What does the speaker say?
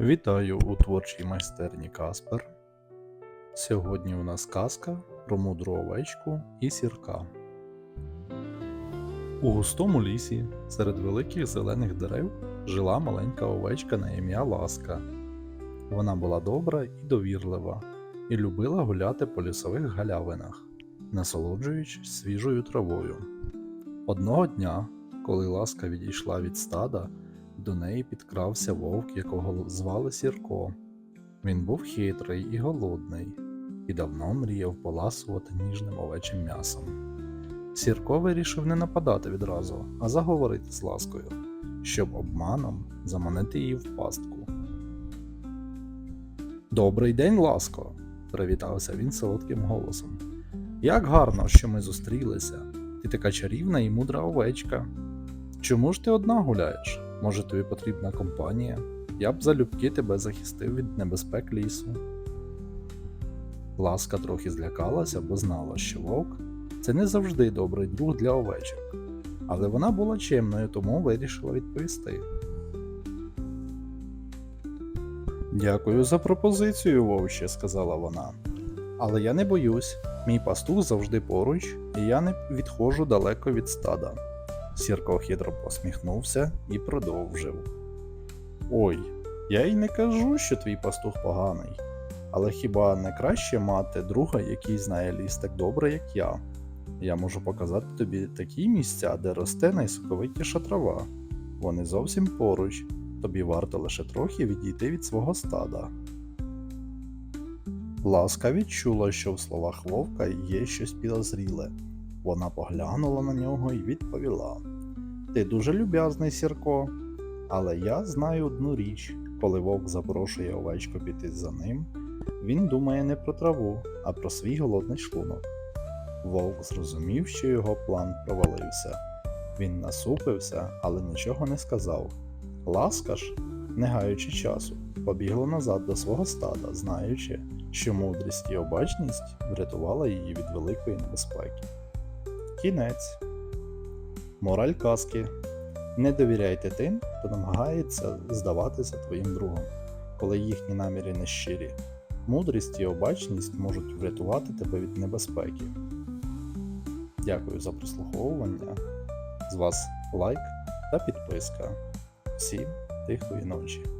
Вітаю у творчій майстерні Каспер. Сьогодні у нас казка про мудру овечку і сірка. У густому лісі серед великих зелених дерев жила маленька овечка на ім'я Ласка. Вона була добра і довірлива, і любила гуляти по лісових галявинах, насолоджуючись свіжою травою. Одного дня, коли ласка відійшла від стада, до неї підкрався вовк, якого звали Сірко. Він був хитрий і голодний, і давно мріяв поласувати ніжним овечим м'ясом. Сірко вирішив не нападати відразу, а заговорити з ласкою, щоб обманом заманити її в пастку. Добрий день, ласко! привітався він солодким голосом. Як гарно, що ми зустрілися. Ти така чарівна і мудра овечка. Чому ж ти одна гуляєш? Може, тобі потрібна компанія? Я б залюбки тебе захистив від небезпек лісу. Ласка трохи злякалася, бо знала, що вовк це не завжди добрий друг для овечок. Але вона була чемною, тому вирішила відповісти. Дякую за пропозицію, вовче, сказала вона. Але я не боюсь, мій пастух завжди поруч, і я не відходжу далеко від стада. Сірко хитро посміхнувся і продовжив. Ой, я й не кажу, що твій пастух поганий, але хіба не краще мати друга, який знає ліс так добре, як я? Я можу показати тобі такі місця, де росте найсоковитіша трава. Вони зовсім поруч, тобі варто лише трохи відійти від свого стада. Ласка відчула, що в словах вовка є щось підозріле. Вона поглянула на нього і відповіла: Ти дуже люб'язний, Сірко, але я знаю одну річ: коли вовк запрошує овечку піти за ним, він думає не про траву, а про свій голодний шлунок. Вовк зрозумів, що його план провалився. Він насупився, але нічого не сказав. Ласка ж, не гаючи часу, побігла назад до свого стада, знаючи, що мудрість і обачність врятувала її від великої небезпеки. Кінець. Мораль казки. Не довіряйте тим, хто намагається здаватися твоїм другом, коли їхні наміри не щирі. Мудрість і обачність можуть врятувати тебе від небезпеки. Дякую за прослуховування. З вас лайк та підписка. Всім тихої ночі.